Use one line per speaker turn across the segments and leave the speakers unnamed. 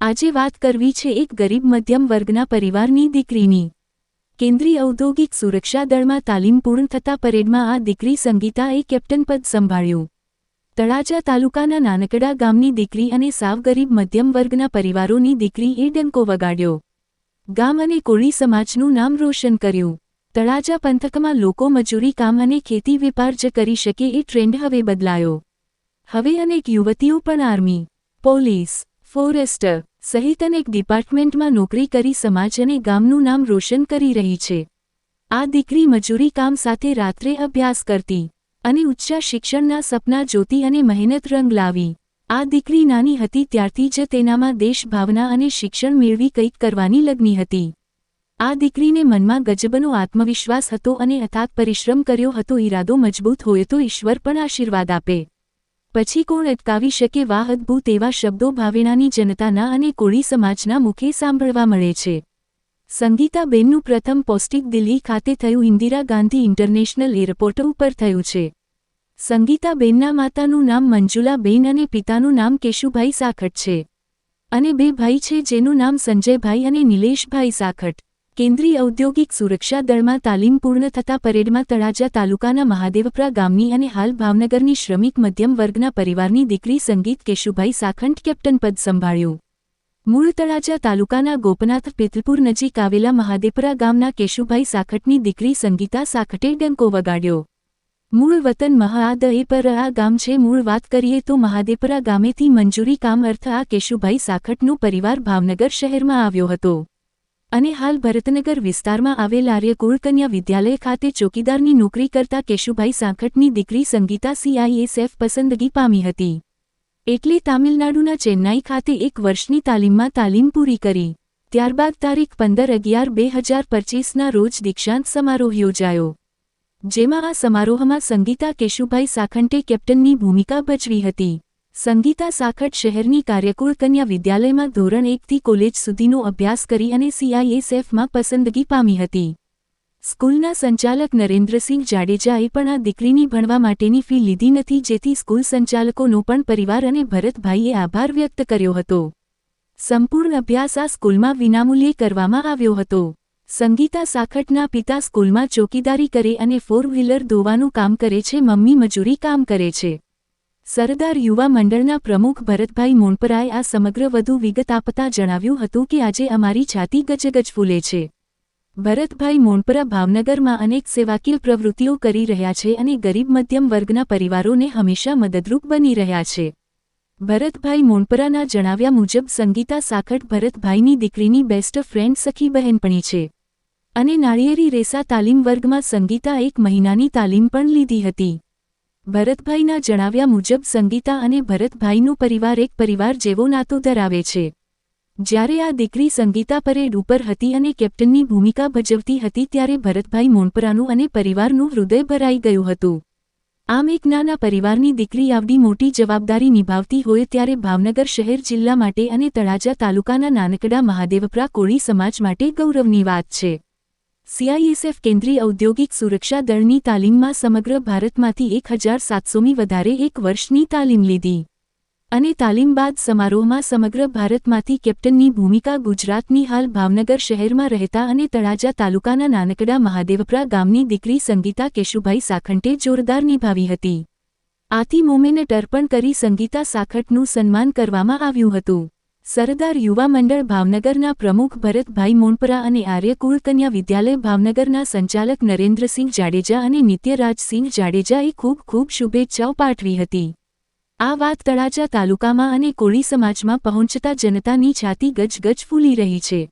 આજે વાત કરવી છે એક ગરીબ મધ્યમ વર્ગના પરિવારની દીકરીની. કેન્દ્રીય ઔદ્યોગિક સુરક્ષા દળમાં તાલીમ પૂર્ણ થતા પરેડમાં આ દીકરી સંગીતાએ કેપ્ટન પદ સંભાળ્યું. તળાજા તાલુકાના નાનકડા ગામની દીકરી અને સાવ ગરીબ મધ્યમ વર્ગના પરિવારોની દીકરીએ ડંકો વગાડ્યો. ગામ અને કોળી સમાજનું નામ રોશન કર્યું. તળાજા પંથકમાં લોકો મજૂરી કામ અને ખેતી વેપાર જ કરી શકે એ ટ્રેન્ડ હવે બદલાયો. હવે અનેક યુવતીઓ પણ આર્મી, પોલીસ, ફોરેસ્ટર સહિત અનેક ડિપાર્ટમેન્ટમાં નોકરી કરી સમાજ અને ગામનું નામ રોશન કરી રહી છે. આ દીકરી મજૂરી કામ સાથે રાત્રે અભ્યાસ કરતી અને ઉચ્ચ શિક્ષણના સપના જોતી અને મહેનત રંગ લાવી. આ દીકરી નાની હતી ત્યારથી જ તેનામાં દેશભાવના અને શિક્ષણ મેળવી કંઈક કરવાની લગ્ની હતી. આ દીકરીને મનમાં ગજબનો આત્મવિશ્વાસ હતો અને અથાગ પરિશ્રમ કર્યો હતો. ઈરાદો મજબૂત હોય તો ઈશ્વર પણ આશીર્વાદ આપે. પછી કોણ અટકાવી શકે વાહ અદ્ભુત એવા શબ્દો ભાવેણાની જનતાના અને કોળી સમાજના મુખે સાંભળવા મળે છે. સંગીતાબેનનું પ્રથમ પૌષ્ટિક દિલ્હી ખાતે થયું ઇન્દિરા ગાંધી ઇન્ટરનેશનલ એરપોર્ટ ઉપર થયું છે. સંગીતાબેનના માતાનું નામ મંજુલાબેન અને પિતાનું નામ કેશુભાઈ સાખટ છે. અને બે ભાઈ છે જેનું નામ સંજયભાઈ અને નિલેશભાઈ સાખટ કેન્દ્રીય ઔદ્યોગિક સુરક્ષા દળમાં તાલીમ પૂર્ણ થતા પરેડમાં તળાજા તાલુકાના મહાદેવપરા ગામની અને હાલ ભાવનગરની શ્રમિક મધ્યમ વર્ગના પરિવારની દીકરી સંગીત કેશુભાઈ સાખંડ કેપ્ટન પદ સંભાળ્યું. મૂળ તળાજા તાલુકાના ગોપનાથ પેતલપુર નજીક આવેલા મહાદેપરા ગામના કેશુભાઈ સાખટની દીકરી સંગીતા સાખટે ડંકો વગાડ્યો. મૂળ વતન મહાદએ પર આ ગામ છે મૂળ વાત કરીએ તો મહાદેપરા ગામેથી મંજૂરી કામ અર્થ આ કેશુભાઈ સાખટનું પરિવાર ભાવનગર શહેરમાં આવ્યો હતો. અને હાલ ભરતનગર વિસ્તારમાં આવેલ આર્ય કુળકન્યા વિદ્યાલય ખાતે ચોકીદારની નોકરી કરતા કેશુભાઈ સાંખટની દીકરી સંગીતા સીઆઈએસએફ પસંદગી પામી હતી. એટલે તામિલનાડુના ચેન્નાઈ ખાતે એક વર્ષની તાલીમમાં તાલીમ પૂરી કરી. ત્યારબાદ તારીખ પંદર અગિયાર બે હજાર પચીસના રોજ દીક્ષાંત સમારોહ યોજાયો. જેમાં આ સમારોહમાં સંગીતા કેશુભાઈ સાખંટે કેપ્ટનની ભૂમિકા ભજવી હતી. સંગીતા સાખટ શહેરની કાર્યકુળ કન્યા વિદ્યાલયમાં ધોરણ એકથી કોલેજ સુધીનો અભ્યાસ કરી અને સીઆઈએસએફમાં પસંદગી પામી હતી. સ્કૂલના સંચાલક નરેન્દ્રસિંહ જાડેજાએ પણ આ દીકરીની ભણવા માટેની ફી લીધી નથી, જેથી સ્કૂલ સંચાલકોનો પણ પરિવાર અને ભરતભાઈએ આભાર વ્યક્ત કર્યો હતો. સંપૂર્ણ અભ્યાસ આ સ્કૂલમાં વિનામૂલ્યે કરવામાં આવ્યો હતો. સંગીતા સાખટના પિતા સ્કૂલમાં ચોકીદારી કરે અને ફોર વ્હીલર ધોવાનું કામ કરે છે, મમ્મી મજૂરી કામ કરે છે. સરદાર યુવા મંડળના પ્રમુખ ભરતભાઈ મોણપરાએ આ સમગ્ર વધુ વિગત આપતા જણાવ્યું હતું કે આજે અમારી છાતી ગજગજ ફૂલે છે. ભરતભાઈ મોણપરા ભાવનગરમાં અનેક સેવાકીય પ્રવૃત્તિઓ કરી રહ્યા છે અને ગરીબ મધ્યમ વર્ગના પરિવારોને હંમેશા મદદરૂપ બની રહ્યા છે. ભરતભાઈ મોણપરાના જણાવ્યા મુજબ સંગીતા સાખટ ભરતભાઈની દીકરીની બેસ્ટ ફ્રેન્ડ સખી બહેનપણી છે. અને નાળિયેરી રેસા તાલીમ વર્ગમાં સંગીતા એક મહિનાની તાલીમ પણ લીધી હતી. ભરતભાઈના જણાવ્યા મુજબ સંગીતા અને ભરતભાઈનું પરિવાર એક પરિવાર જેવો નાતો ધરાવે છે. જ્યારે આ દીકરી સંગીતા પરેડ ઉપર હતી અને કેપ્ટનની ભૂમિકા ભજવતી હતી ત્યારે ભરતભાઈ મોનપરાનું અને પરિવારનું હૃદય ભરાઈ ગયું હતું. આમ એક નાના પરિવારની દીકરી આવડી મોટી જવાબદારી નિભાવતી હોય ત્યારે ભાવનગર શહેર જિલ્લા માટે અને તળાજા તાલુકાના નાનકડા મહાદેવપરા કોળી સમાજ માટે ગૌરવની વાત છે. સીઆઈએસએફ કેન્દ્રીય ઔદ્યોગિક સુરક્ષા દળની તાલીમમાં સમગ્ર ભારતમાંથી એક હજાર સાતસોમી વધારે એક વર્ષની તાલીમ લીધી. અને તાલીમ બાદ સમારોહમાં સમગ્ર ભારતમાંથી કેપ્ટનની ભૂમિકા ગુજરાતની હાલ ભાવનગર શહેરમાં રહેતા અને તળાજા તાલુકાના નાનકડા મહાદેવપરા ગામની દીકરી સંગીતા કેશુભાઈ સાખંટે જોરદાર નિભાવી હતી. આથી મોમેને તર્પણ કરી સંગીતા સાખટનું સન્માન કરવામાં આવ્યું હતું. સરદાર યુવા મંડળ ભાવનગરના પ્રમુખ ભરતભાઈ મોનપરા અને આર્યકુળ કન્યા વિદ્યાલય ભાવનગરના સંચાલક નરેન્દ્રસિંહ જાડેજા અને નિત્યરાજસિંહ જાડેજાએ ખૂબ ખૂબ શુભેચ્છાઓ પાઠવી હતી. આ વાત તળાજા તાલુકામાં અને કોળી સમાજમાં પહોંચતા જનતાની છાતી ગજગજ ફૂલી રહી છે.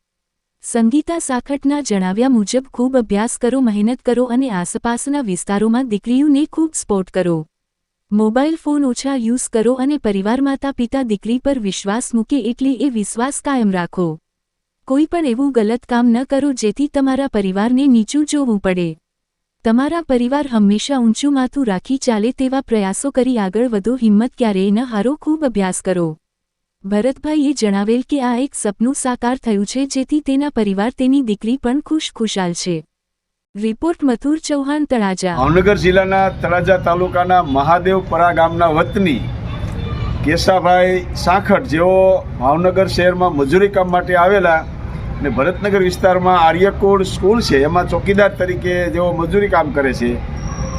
સંગીતા સાખટના જણાવ્યા મુજબ ખૂબ અભ્યાસ કરો, મહેનત કરો અને આસપાસના વિસ્તારોમાં દીકરીઓને ખૂબ સ્પોર્ટ કરો. મોબાઈલ ફોન ઓછા યુઝ કરો અને પરિવાર માતા પિતા દીકરી પર વિશ્વાસ મૂકે એટલે એ વિશ્વાસ કાયમ રાખો. કોઈ પણ એવું ગલત કામ ન કરો જેથી તમારા પરિવારને નીચું જોવું પડે. તમારા પરિવાર હંમેશા ઊંચું માથું રાખી ચાલે તેવા પ્રયાસો કરી આગળ વધો, હિંમત ક્યારેય ન હારો, ખૂબ અભ્યાસ કરો. ભરતભાઈએ જણાવેલ કે આ એક સપનું સાકાર થયું છે જેથી તેના પરિવાર તેની દીકરી પણ ખુશ ખુશાલ છે. રિપોર્ટ મથુર ચૌહાણ તળાજા.
ભાવનગર જિલ્લાના તળાજા તાલુકાના મહાદેવપરા ગામના વતની કેશાભાઈ સાંખટ જેઓ ભાવનગર શહેરમાં મજૂરી કામ માટે આવેલા અને ભરતનગર વિસ્તારમાં આર્યકુળ સ્કૂલ છે, એમાં ચોકીદાર તરીકે જેઓ મજૂરી કામ કરે છે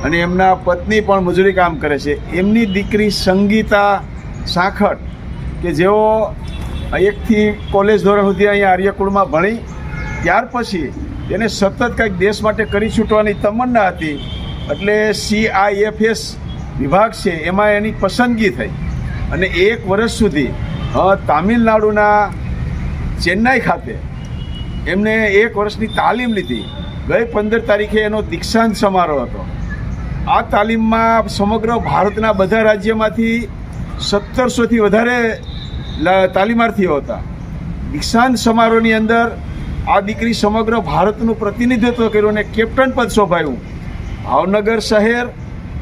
અને એમના પત્ની પણ મજૂરી કામ કરે છે. એમની દીકરી સંગીતા સાંખટ કે જેઓ એકથી કોલેજ ધોરણ સુધી અહીંયા આર્યકુળમાં ભણી, ત્યાર પછી એને સતત કંઈક દેશ માટે કરી છૂટવાની તમન્ના હતી. એટલે સીઆઈએફએસ વિભાગ છે, એમાં એની પસંદગી થઈ. અને એક વર્ષ સુધી તામિલનાડુના ચેન્નાઈ ખાતે એમને એક વર્ષની તાલીમ લીધી. ગઈ પંદર તારીખે એનો દીક્ષાંત સમારોહ હતો. આ તાલીમમાં સમગ્ર ભારતના બધા રાજ્યમાંથી સત્તરસોથી વધારે તાલીમાર્થીઓ હતા. દીક્ષાંત સમારોહની અંદર આ દીકરી સમગ્ર ભારતનું પ્રતિનિધિત્વ કર્યું અને કેપ્ટન પદ શોભાયું. ભાવનગર શહેર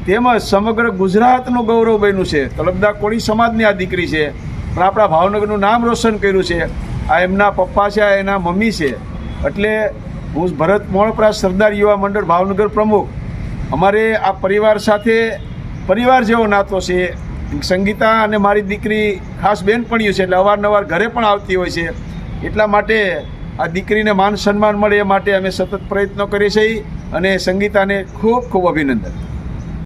તેમજ સમગ્ર ગુજરાતનું ગૌરવ બન્યું છે. તલબદા કોળી સમાજની આ દીકરી છે. પણ આપણા ભાવનગરનું નામ રોશન કર્યું છે. આ એમના પપ્પા છે, આ એના મમ્મી છે. એટલે હું ભરત મોળપરા સરદાર યુવા મંડળ ભાવનગર પ્રમુખ. અમારે આ પરિવાર સાથે પરિવાર જેવો નાતો છે. સંગીતા અને મારી દીકરી ખાસ બહેનપણીઓ છે. એટલે અવારનવાર ઘરે પણ આવતી હોય છે. એટલા માટે આ દીકરીને માન સન્માન મળે એ માટે અમે સતત પ્રયત્નો કરીએ છીએ અને સંગીતાને ખૂબ ખૂબ અભિનંદન.